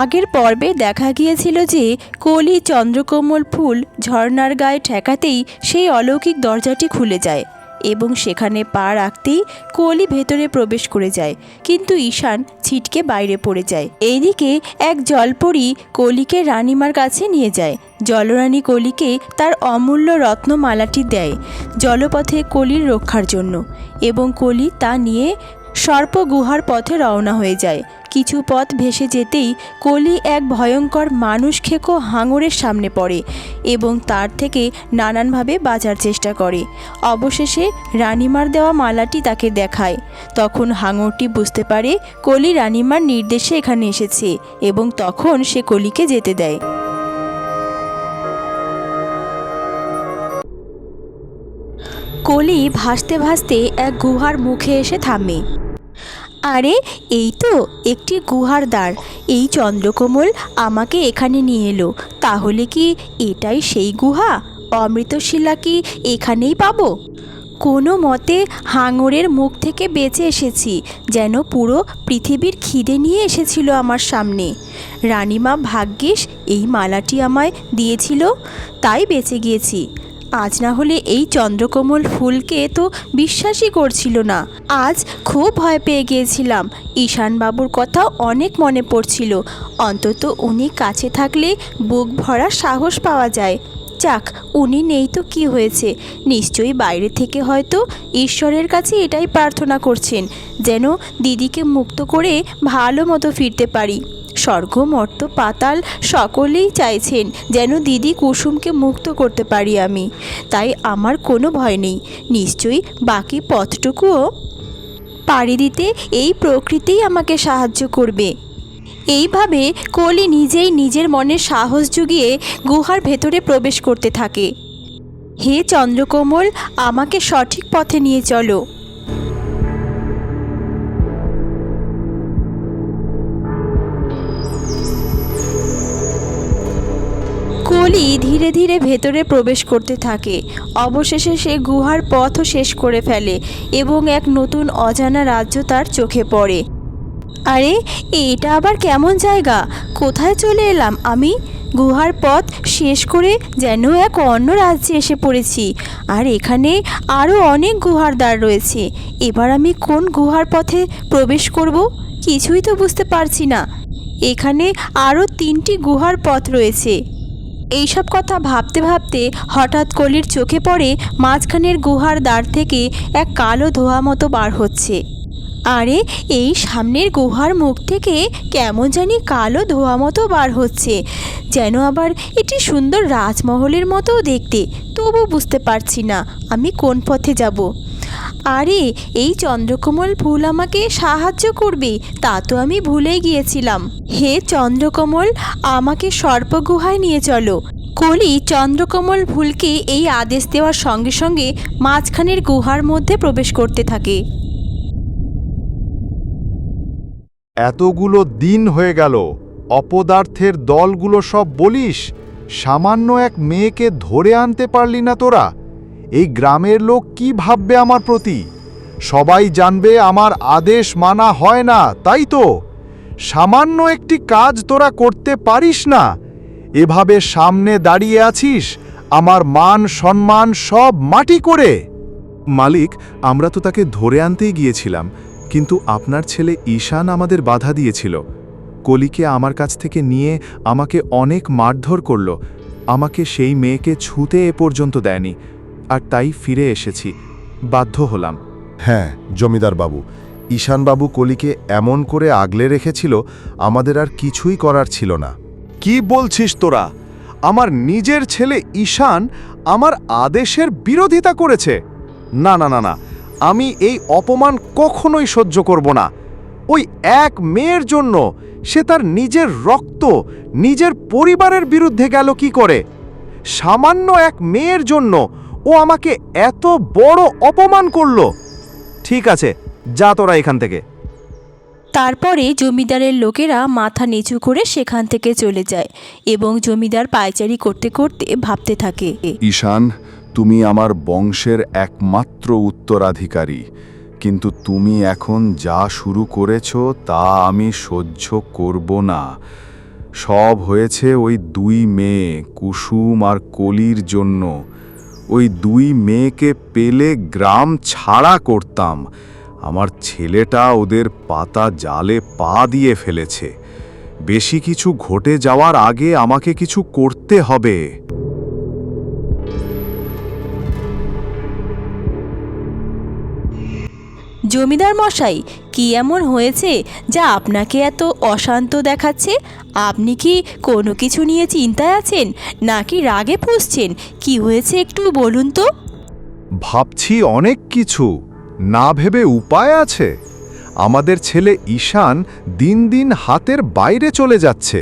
আগের পর্বে দেখা গিয়েছিল যে কলি চন্দ্রকমল ফুল ঝর্নার গায়ে ঠেকাতেই সেই অলৌকিক দরজাটি খুলে যায় এবং সেখানে পা রাখতেই কলি ভেতরে প্রবেশ করে যায়। কিন্তু ঈশান ছিটকে বাইরে পড়ে যায়। এইদিকে এক জলপরি কলিকে রানিমার কাছে নিয়ে যায়। জলরানী কলিকে তার অমূল্য রত্নমালাটি দেয়। জলপথে কলির রক্ষার জন্য এবং কলি তা নিয়ে সর্প গুহার পথে রওনা হয়ে যায়। কিছু পথ ভেসে যেতেই কলি এক ভয়ঙ্কর মানুষ খেকো হাঙরের সামনে পড়ে এবং তার থেকে নানানভাবে বাঁচার চেষ্টা করে। অবশেষে রানিমার দেওয়া মালাটি তাকে দেখায়। তখন হাঙরটি বুঝতে পারে কলি রানিমার নির্দেশে এখানে এসেছে এবং তখন সে কলিকে যেতে দেয়। কলি ভাসতে ভাসতে এক গুহার মুখে এসে থামে। আরে, এই তো একটি গুহার দ্বার এই চন্দ্রকমল আমাকে এখানে নিয়ে এলো। তাহলে কি এটাই সেই গুহা? অমৃতশিলা কি এখানেই পাবো? কোনো মতে হাঙরের মুখ থেকে বেঁচে এসেছি, যেন পুরো পৃথিবীর খিদে নিয়ে এসেছিল আমার সামনে। রানীমা ভাগ্যিস এই মালাটি আমায় দিয়েছিল, তাই বেঁচে গিয়েছি। আজ না হলে এই চন্দ্রকমল ফুলকে তো বিশ্বাসই করছিল না। আজ খুব ভয় পেয়ে গিয়েছিলাম। ঈশানবাবুর কথা অনেক মনে পড়ছিল। অন্তত উনি কাছে থাকলে বুক ভরা সাহস পাওয়া যায়। যাক, উনি নেই তো কি হয়েছে? নিশ্চয়ই বাইরে থেকে হয়তো ঈশ্বরের কাছে এটাই প্রার্থনা করছেন, যেন দিদিকে মুক্ত করে ভালো মতো ফিরতে পারি। স্বর্গ, মর্ত, পাতাল সকলেই চাইছেন যেন দিদি কুসুমকে মুক্ত করতে পারি আমি। তাই আমার কোনো ভয় নেই। নিশ্চয়ই বাকি পথটুকুও পাড়ি দিতে এই প্রকৃতিই আমাকে সাহায্য করবে। এইভাবে কলি নিজেই নিজের মনে সাহস জুগিয়ে গুহার ভেতরে প্রবেশ করতে থাকে। হে চন্দ্রকমল, আমাকে সঠিক পথে নিয়ে চলো। কলি ধীরে ধীরে ভেতরে প্রবেশ করতে থাকে। অবশেষে সে গুহার পথও শেষ করে ফেলে এবং এক নতুন অজানা রাজ্য তার চোখে পড়ে। আরে, এটা আবার কেমন জায়গা? কোথায় চলে এলাম আমি? গুহার পথ শেষ করে যেন এক অন্য রাজ্যে এসে পড়েছি। আর এখানে আরও অনেক গুহার দ্বার রয়েছে। এবার আমি কোন গুহার পথে প্রবেশ করব? কিছুই তো বুঝতে পারছি না। এখানে আরও তিনটি গুহার পথ রয়েছে। এইসব কথা ভাবতে ভাবতে হঠাৎ কলির চোখে পড়ে মাঝখানের গুহার দ্বার থেকে এক কালো ধোয়া মতো বার হচ্ছে। আরে, এই সামনের গুহার মুখ থেকে কেমন জানি কালো ধোয়া মতো বার হচ্ছে। যেন আবার এটি সুন্দর রাজমহলের মতোও দেখতে তবু বুঝতে পারছি না আমি কোন পথে যাব। আরে, এই চন্দ্রকমল ফুল আমাকে সাহায্য করবে, তা তো আমি ভুলেই গিয়েছিলাম। হে চন্দ্রকমল, আমাকে সর্পগুহায় নিয়ে চলো। কলি চন্দ্রকমল ফুলকে এই আদেশ দেওয়ার সঙ্গে সঙ্গে মাঝখানের গুহার মধ্যে প্রবেশ করতে থাকে। এতগুলো দিন হয়ে গেল, অপদার্থের দলগুলো সব বলিস, সামান্য এক মেয়েকে ধরে আনতে পারলি না তোরা। এই গ্রামের লোক কি ভাববে আমার প্রতি? সবাই জানবে আমার আদেশ মানা হয় না, তাই তো? সামান্য একটি কাজ তোরা করতে পারিস না। এভাবে সামনে দাঁড়িয়ে আছিস, আমার মান সম্মান সব মাটি করে। মালিক, আমরা তো তাকে ধরে আনতেই গিয়েছিলাম, কিন্তু আপনার ছেলে ঈশান আমাদের বাধা দিয়েছিল। কলিকে আমার কাছ থেকে নিয়ে আমাকে অনেক মারধর করল, আমাকে সেই মেয়েকে ছুতে এ পর্যন্ত দেয়নি। আর তাই ফিরে এসেছি। বাধ্য হলাম। হ্যাঁ জমিদার বাবু ঈশানবাবু কলিকে এমন করে আগলে রেখেছিল আমাদের আর কিছুই করার ছিল না। কি বলছিস তোরা? আমার নিজের ছেলে ঈশান আমার আদেশের বিরোধিতা করেছে। না না না না আমি এই অপমান কখনোই সহ্য করব না। ওই এক মেয়ের জন্য সে তার নিজের রক্ত নিজের পরিবারের বিরুদ্ধে গেল কি করে? সামান্য এক মেয়ের জন্য ও আমাকে এত বড় অপমান করল। ঠিক আছে যা তোরা এখান থেকে। তারপরে জমিদারের লোকেরা মাথা নিচু করে সেখান থেকে চলে যায় এবং জমিদার পায়চারি করতে করতে ভাবতে থাকে। ঈশান তুমি আমার বংশের একমাত্র উত্তরাধিকারী কিন্তু তুমি এখন যা শুরু করেছ তা আমি সহ্য করব না। সব হয়েছে ওই দুই মেয়ে কুসুম আর কলির জন্য। ওই দুই মেয়েকে পেলে গ্রাম ছাড়া করতাম। আমার ছেলেটা ওদের পাতা জালে পা দিয়ে ফেলেছে। বেশি কিছু ঘটে যাওয়ার আগে আমাকে কিছু করতে হবে। জমিদার মশাই, কি এমন হয়েছে যা আপনাকে এত অশান্ত দেখাচ্ছে? আপনি কি কোনো কিছু নিয়ে চিন্তায় আছেন নাকি রাগে পুষছেন? কি হয়েছে একটু বলুন তো। ভাবছি অনেক কিছু। না ভেবে উপায় আছে। আমাদের ছেলে ঈশান দিন দিন হাতের বাইরে চলে যাচ্ছে।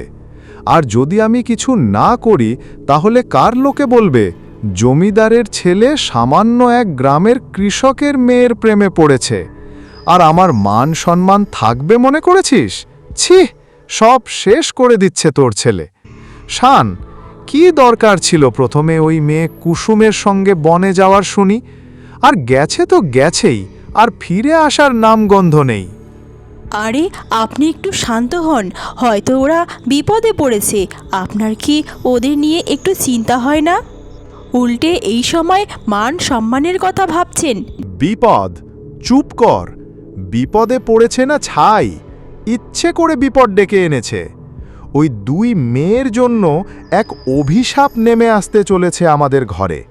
আর যদি আমি কিছু না করি, তাহলে কার লোকে বলবে? জমিদারের ছেলে সামান্য এক গ্রামের কৃষকের মেয়ের প্রেমে পড়েছে। আর আমার মান সম্মান থাকবে মনে করেছিস? ছি সব শেষ করে দিচ্ছে তোর ছেলে। শান কি দরকার ছিল প্রথমে ওই মেয়ে কুসুমের সঙ্গে বনে যাওয়ার শুনি? আর গেছে তো গেছেই আর ফিরে আসার নামগন্ধ নেই। আরে আপনি একটু শান্ত হন হয়তো ওরা বিপদে পড়েছে। আপনার কি ওদের নিয়ে একটু চিন্তা হয় না? উল্টে এই সময় মান সম্মানের কথা ভাবছেন। বিপদ? চুপ কর। বিপদে পড়েছে না ছাই? ইচ্ছে করে বিপদ ডেকে এনেছে। ওই দুই মেয়ের জন্য এক অভিশাপ নেমে আসতে চলেছে আমাদের ঘরে।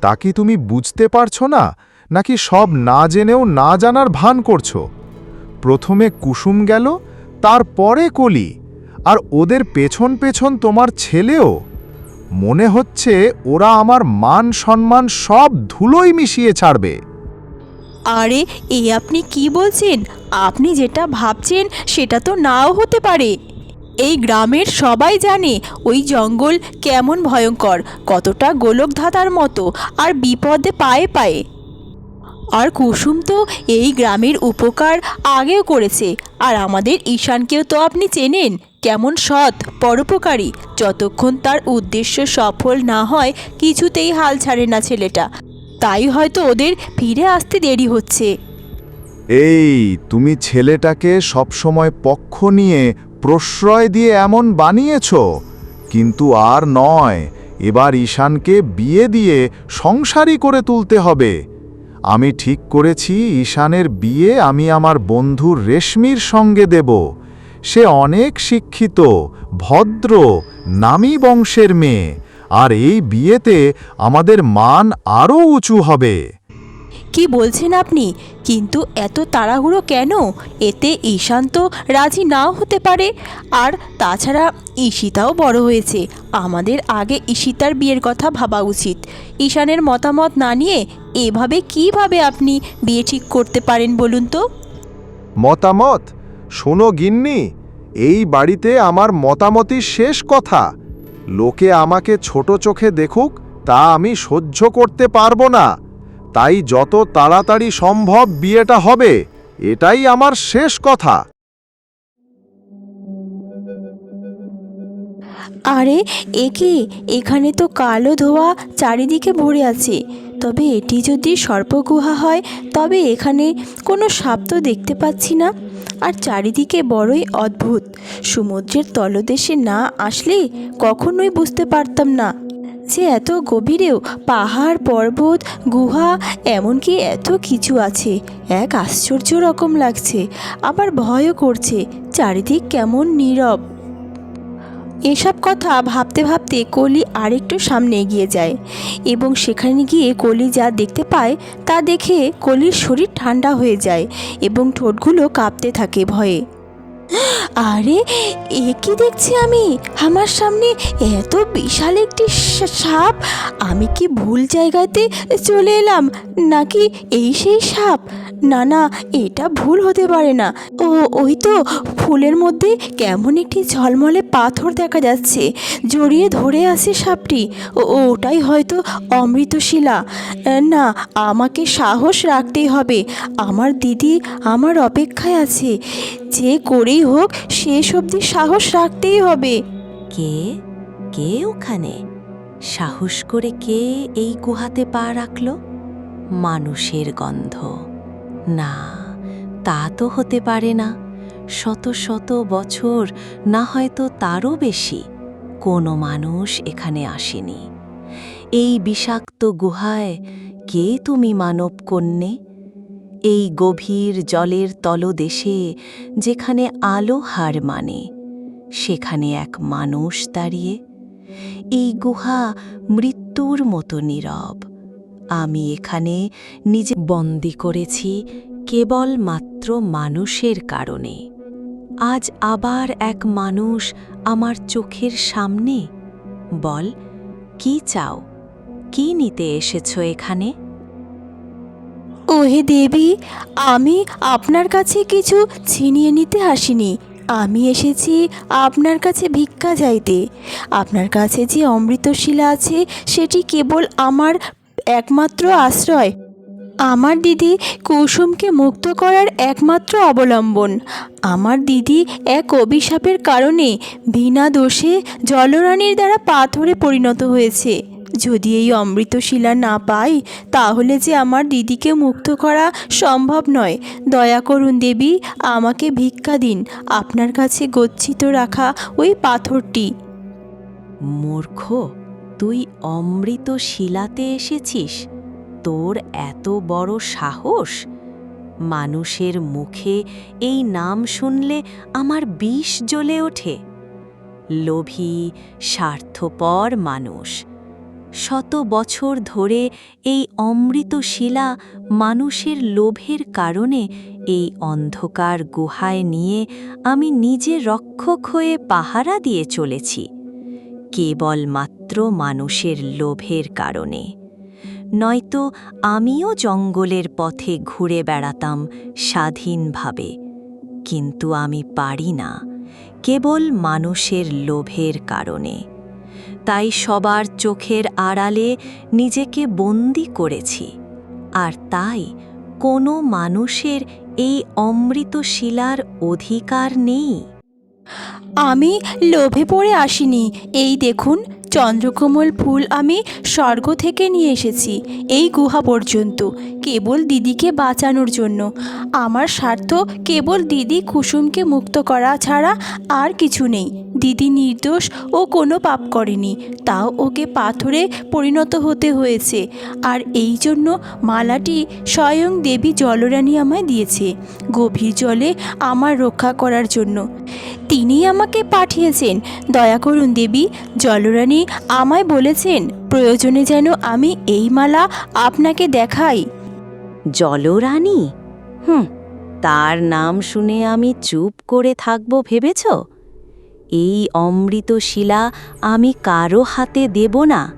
তা কি তুমি বুঝতে পারছ না? নাকি সব না জেনেও না জানার ভান করছ? প্রথমে কুসুম গেল, তারপরে কলি। আর ওদের পেছন পেছন তোমার ছেলেও। মনে হচ্ছে ওরা আমার মান সম্মান সব ধুলোই মিশিয়ে ছাড়বে। আরে, এ আপনি কি বলছেন? আপনি যেটা ভাবছেন সেটা তো নাও হতে পারে। এই গ্রামের সবাই জানে ওই জঙ্গল কেমন ভয়ঙ্কর, কতটা গোলকধাতার মতো আর বিপদে পায়ে পায়ে। আর কুসুম তো এই গ্রামের উপকার আগেও করেছে, আর আমাদের ঈশানকেও তো আপনি চেনেন। কেমন সৎ, পরোপকারী, যতক্ষণ তার উদ্দেশ্য সফল না হয়, কিছুতেই হাল ছাড়ে না ছেলেটা। তাই হয়তো ওদের ফিরে আসতে দেরি হচ্ছে। এই, তুমি ছেলেটাকে সবসময় পক্ষ নিয়ে প্রশ্রয় দিয়ে এমন বানিয়েছ। কিন্তু আর নয়, এবার ঈশানকে বিয়ে দিয়ে সংসারই করে তুলতে হবে। আমি ঠিক করেছি, ঈশানের বিয়ে আমি আমার বন্ধু রেশমির সঙ্গে দেব। সে অনেক শিক্ষিত, ভদ্র, নামী বংশের মেয়ে। আর এই বিয়েতে আমাদের মান আরও উঁচু হবে। কি বলছেন আপনি? কিন্তু এত তাড়াহুড়ো কেন? এতে ঈশান তো রাজি নাও হতে পারে। আর তাছাড়া ঈশিতাও বড় হয়েছে। আমাদের আগে ঈশিতার বিয়ের কথা ভাবা উচিত। ঈশানের মতামত না নিয়ে এভাবে কীভাবে আপনি বিয়ে ঠিক করতে পারেন বলুন তো? মতামত? শোনো গিন্নি এই বাড়িতে আমার মতামতই শেষ কথা। লোকে আমাকে ছোট চোখে দেখুক, তা আমি সহ্য করতে পারব না। তাই যত তাড়াতাড়ি সম্ভব বিয়েটা হবে, এটাই আমার শেষ কথা। আরে, এ এখানে তো কালো ধোয়া চারিদিকে ভরে আছে। তবে এটি যদি সর্পগুহা হয়, তবে এখানে কোনো সাপ তো দেখতে পাচ্ছি না। আর চারিদিকে বড়ই অদ্ভুত। সমুদ্রের তলদেশে না আসলে কখনোই বুঝতে পারতাম না যে এত গভীরেও পাহাড়, পর্বত, গুহা, এমনকি এত কিছু আছে। এক আশ্চর্য রকম লাগছে, আবার ভয়ও করছে, চারিদিক কেমন নীরব। এসব কথা ভাবতে ভাবতে কলি আরেকটু সামনে এগিয়ে যায় এবং সেখানে গিয়ে কলি যা দেখতে পায় তা দেখে কলির শরীর ঠান্ডা হয়ে যায় এবং ঠোঁটগুলো কাঁপতে থাকে ভয়ে। আরে, এ কি দেখছি আমি? আমার সামনে এত বিশাল একটি সাপ। আমি কি ভুল জায়গাতে চলে এলাম? নাকি এই সেই সাপ? না না, এটা ভুল হতে পারে না। ও, ওই তো, ফুলের মধ্যে কেমন একটি ঝলমলে পাথর দেখা যাচ্ছে। জড়িয়ে ধরে আছে সাপটি। ও ওটাই হয়তো অমৃতশিলা। না, আমাকে সাহস রাখতেই হবে। আমার দিদি আমার অপেক্ষায় আছে। যে করেই হোক, শেষ অবধি সাহস রাখতেই হবে। কে? কে ওখানে? সাহস করে কে এই গুহাতে পা রাখল? মানুষের গন্ধ। না, তা তো হতে পারে না। শত শত বছর, না হয়তো তারও বেশি, কোনো মানুষ এখানে আসেনি। এই বিষাক্ত গুহায় কে তুমি মানব কন্যে এই গভীর জলের তলদেশে যেখানে আলো হার মানে সেখানে এক মানুষ দাঁড়িয়ে, এই গুহা মৃত্যুর মতো নীরব। আমি এখানে নিজে বন্দি করেছি কেবল মাত্র মানুষের কারণে। আজ আবার এক মানুষ আমার চোখের সামনে। বল, কি চাও? কি নিতে এসেছ এখানে? ওহে দেবী, আমি আপনার কাছে কিছু ছিনিয়ে নিতে আসিনি। আমি এসেছি আপনার কাছে ভিক্ষা চাইতে। আপনার কাছে যে অমৃতশিলা আছে, সেটি কেবল আমার একমাত্র আশ্রয়। আমার দিদি কুসুমকে মুক্ত করার একমাত্র অবলম্বন। আমার দিদি এক অভিশাপের কারণে বিনা দোষে জলরানীর দ্বারা পাথরে পরিণত হয়েছে। যদি এই অমৃতশিলা না পাই, তাহলে যে আমার দিদিকে মুক্ত করা সম্ভব নয়। দয়া করুন দেবী, আমাকে ভিক্ষা দিন। আপনার কাছে গচ্ছিত রাখা ওই পাথরটি। মূর্খ, তুই অমৃত শিলাতে এসেছিস? তোর এত বড় সাহস? মানুষের মুখে এই নাম শুনলে আমার বিষ জ্বলে ওঠে। লোভী, স্বার্থপর মানুষ। শত বছর ধরে এই অমৃত শিলা মানুষের লোভের কারণে এই অন্ধকার গুহায় নিয়ে আমি নিজে রক্ষক হয়ে পাহারা দিয়ে চলেছি, কেবলমাত্র মানুষের লোভের কারণে। নয়তো আমিও জঙ্গলের পথে ঘুরে বেড়াতাম স্বাধীনভাবে, কিন্তু আমি পারি না, কেবল মানুষের লোভের কারণে। তাই সবার চোখের আড়ালে নিজেকে বন্দি করেছি। আর তাই কোনো মানুষের এই অমৃত শিলার অধিকার নেই। আমি লোভে পড়ে আসিনি। এই দেখুন চন্দ্রকমল ফুল আমি স্বর্গ থেকে নিয়ে এসেছি, এই গুহা পর্যন্ত। কেবল দিদিকে বাঁচানোর জন্য। আমার স্বার্থ কেবল দিদি কুসুমকে মুক্ত করা ছাড়া আর কিছু নেই। দিদি নির্দোষ ও কোনো পাপ করেনি, তাও ওকে পাথরে পরিণত হতে হয়েছে। আর এই জন্য মালাটি স্বয়ং দেবী জলরানী আমায় দিয়েছে, গভীর জলে আমার রক্ষা করার জন্য। তিনি আমাকে পাঠিয়েছেন। দয়া করুন দেবী, জলরানী আমায় বলেছেন, প্রয়োজনে যেন আমি এই মালা আপনাকে দেখাই। জলরানী? হুম, তার নাম শুনে আমি চুপ করে থাকব ভেবেছ? এই অমৃত শিলা আমি কারও হাতে দেব না।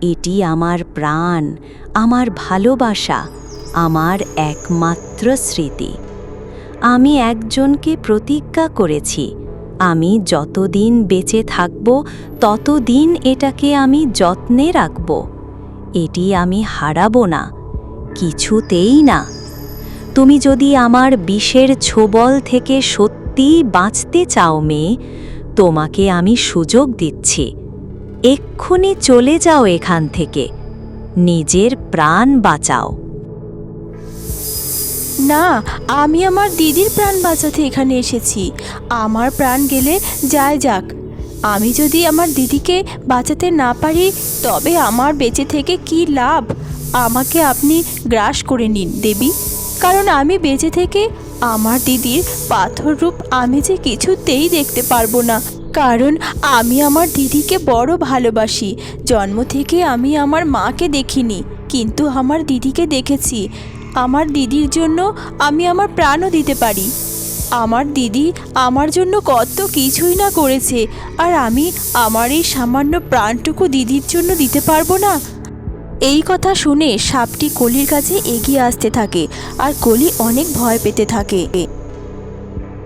এটি আমার প্রাণ, আমার ভালোবাসা, আমার একমাত্র স্মৃতি। আমি একজনকে প্রতিজ্ঞা করেছি আমি যতদিন বেঁচে থাকব, ততদিন এটাকে আমি যত্নে রাখব। এটি আমি হারাবো না, কিছুতেই না। তুমি যদি আমার বিষের ছোবল থেকে সত্যি বাঁচতে চাও মেয়ে, তোমাকে আমি সুযোগ দিচ্ছি। এক্ষুনি চলে যাও এখান থেকে। নিজের প্রাণ বাঁচাও। না, আমি আমার দিদির প্রাণ বাঁচাতে এখানে এসেছি। আমার প্রাণ গেলে যায় যাক। আমি যদি আমার দিদিকে বাঁচাতে না পারি, তবে আমার বেঁচে থেকে কি লাভ? আমাকে আপনি গ্রাস করে নিন, দেবী। কারণ আমি বেঁচে থেকে আমার দিদির পাথর রূপ আমি যে কিছুতেই দেখতে পারব না। কারণ আমি আমার দিদিকে বড় ভালোবাসি। জন্ম থেকে আমি আমার মাকে দেখিনি, কিন্তু আমার দিদিকে দেখেছি। আমার দিদির জন্য আমি আমার প্রাণও দিতে পারি। আমার দিদি আমার জন্য কত কিছুই না করেছে, আর আমি আমার এই সামান্য প্রাণটুকু দিদির জন্য দিতে পারব না। এই কথা শুনে সাপটি কলির কাছে এগিয়ে আসতে থাকে, আর কলি অনেক ভয় পেতে থাকে।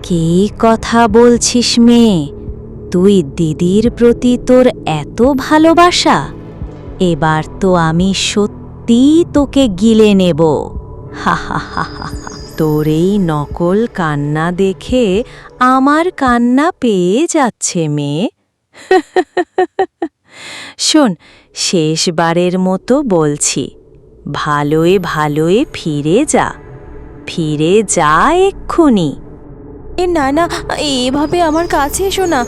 কে কথা বলছিস মেয়ে? তুই দিদির প্রতি তোর এত ভালোবাসা? এবার তো আমি সত্যি তোকে গিলে নেব। হা হা হা হা। তোর এই নকল কান্না দেখে আমার কান্না পেয়ে যাচ্ছে মেয়ে। শোন, শেষবারের মতো বলছি, ভালোয় ভালোয় ফিরে যা ফিরে যা এক্ষুনি। এ না না, এভাবে আমার কাছে এসো না,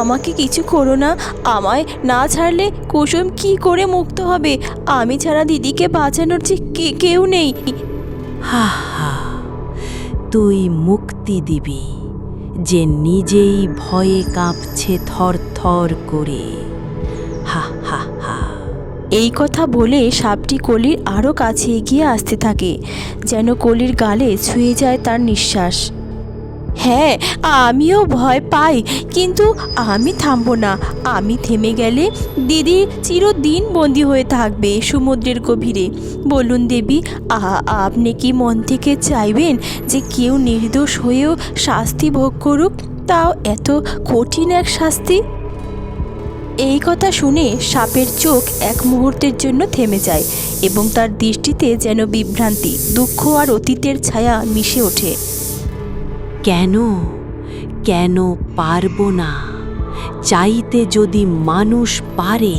আমাকে কিছু করো না, আমায় না ছাড়লে কুসুম কি করে মুক্ত হবে? আমি ছাড়া দিদিকে বাঁচানোর যে কেউ নেই। হা হা, তুই মুক্তি দিবি যে নিজেই ভয়ে কাঁপছে থর থর করে। হা হা হা। এই কথা বলে সাপটি কলির আরও কাছে এগিয়ে আসতে থাকে, যেন কলির গালে ছুঁয়ে যায় তার নিঃশ্বাস। হ্যাঁ আমিও ভয় পাই, কিন্তু আমি থামবো না। আমি থেমে গেলে দিদি চিরদিন বন্দি হয়ে থাকবে সমুদ্রের গভীরে। বলুন দেবী আপনি কি মন থেকে চাইবেন যে কেউ নির্দোষ হয়েও শাস্তি ভোগ করুক? তাও এত কঠিন এক শাস্তি? এই কথা শুনে সাপের চোখ এক মুহূর্তের জন্য থেমে যায় এবং তার দৃষ্টিতে যেন বিভ্রান্তি, দুঃখ আর অতীতের ছায়া মিশে ওঠে। কেন? কেন পারব না? চাইতে যদি মানুষ পারে,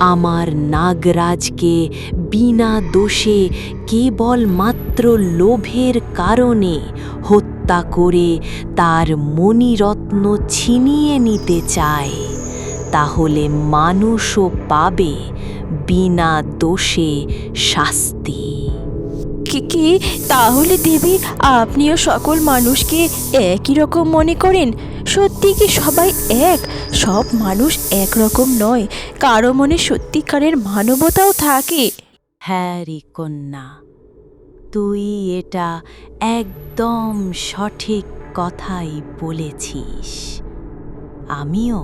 আমার নাগরাজকে বিনা দোষে কেবল মাত্র লোভের কারণে হত্যা করে তার মণিরত্ন ছিনিয়ে নিতে চায়, তাহলে মানুষও পাবে বিনা দোষে শাস্তি। কি কি? তাহলে দেবী, আপনিও সকল মানুষকে একই রকম মনে করেন? সত্যি কি সবাই এক? সব মানুষ একরকম নয়। কারও মনে সত্যিকারের মানবতাও থাকে। হ্যাঁ রে কন্যা, তুই এটা একদম সঠিক কথাই বলেছিস। আমিও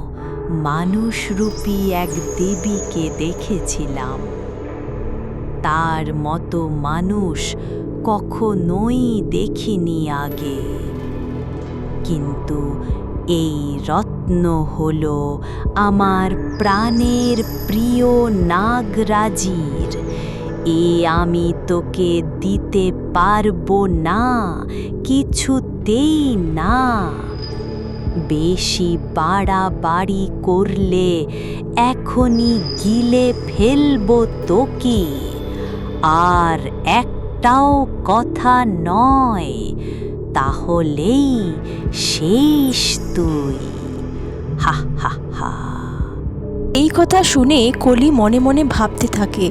মানুষরূপী এক দেবীকে দেখেছিলাম। তার মতো মানুষ কখনোই দেখিনি আগে। কিন্তু এই রত্ন হল আমার প্রাণের প্রিয় নাগরাজির। এ আমি তোকে দিতে পারব না, কিছুতেই না। বেশি বাড়াবাড়ি করলে এখনই গিলে ফেলব তোকে। আর একটাও কথা নয়, তাহলেই শেষ তুই। হা হা হা। এই কথা শুনে কলি মনে মনে ভাবতে থাকে,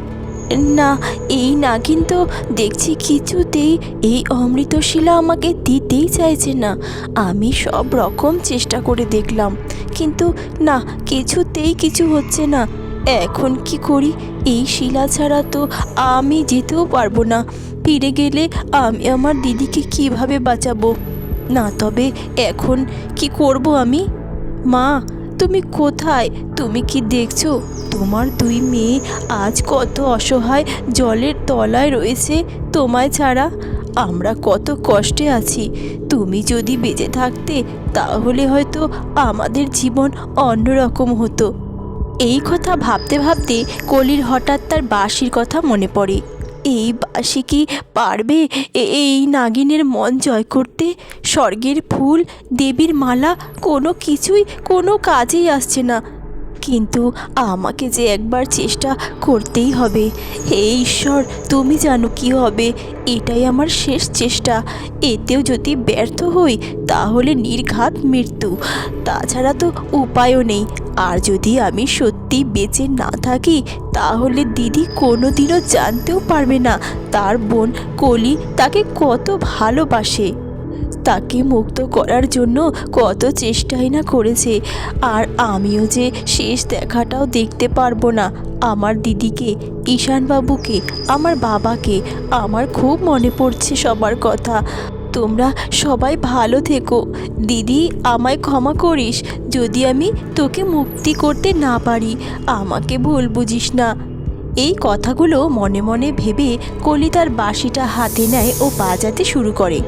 না, এই নাগিন তো দেখছি কিছুতেই এই অমৃতশিলা আমাকে দিতেই চাইছে না। আমি সব রকম চেষ্টা করে দেখলাম, কিন্তু না, কিছুতেই কিছু হচ্ছে না। এখন কি করি? এই শিলা ছাড়া তো আমি যেতেও পারব না। ফিরে গেলে আমি আমার দিদিকে কীভাবে বাঁচাবো? না, তবে এখন কি করব আমি? মা, তুমি কোথায়? তুমি কি দেখছ? তোমার দুই মেয়ে আজ কত অসহায়, জলের তলায় রয়েছে তোমায় ছাড়া। আমরা কত কষ্টে আছি। তুমি যদি বেঁচে থাকতে, তাহলে হয়তো আমাদের জীবন অন্যরকম হতো। এই কথা ভাবতে ভাবতে কলির হঠাৎ তার বাঁশির কথা মনে পড়ে। এই বাঁশি কি পারবে এই নাগিনের মন জয় করতে? স্বর্গের ফুল, দেবীর মালা, কোনো কিছুই কোনো কাজেই আসছে না। কিন্তু আমাকে যে একবার চেষ্টা করতেই হবে। হে ঈশ্বর, তুমি জানো কি হবে। এটাই আমার শেষ চেষ্টা। এতেও যদি ব্যর্থ হই, তাহলে নির্ঘাত মৃত্যু। তাছাড়া তো উপায়ও নেই। আর যদি আমি সত্যি বেঁচে না থাকি, তাহলে দিদি কোনোদিনও জানতেও পারবে না তার বোন কলি তাকে কত ভালোবাসে। তাকে মুক্ত করার জন্য কত চেষ্টাই না করেছে। আর আমিও যে শেষ দেখাটাও দেখতে পারব না আমার দিদিকে, ঈশানবাবুকে, আমার বাবাকে, আমার খুব মনে পড়ছে সবার কথা। তোমরা সবাই ভালো থেকো। দিদি, আমায় ক্ষমা করিস। যদি আমি তোকে মুক্তি করতে না পারি, আমাকে ভুল বুঝিস না। এই কথাগুলো মনে মনে ভেবে কলি তার বাঁশিটা হাতে নেয় ও বাজাতে শুরু করে।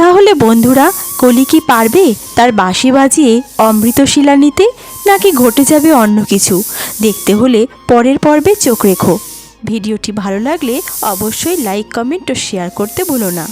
তাহলে বন্ধুরা, কলি কি পারবে তার বাঁশি বাজিয়ে অমৃতশিলা নিতে, নাকি ঘটে যাবে অন্য কিছু? দেখতে হলে পরের পর্বে চোখ রেখো। ভিডিওটি ভালো লাগলে অবশ্যই লাইক কমেন্ট ও শেয়ার করতে ভুলো না।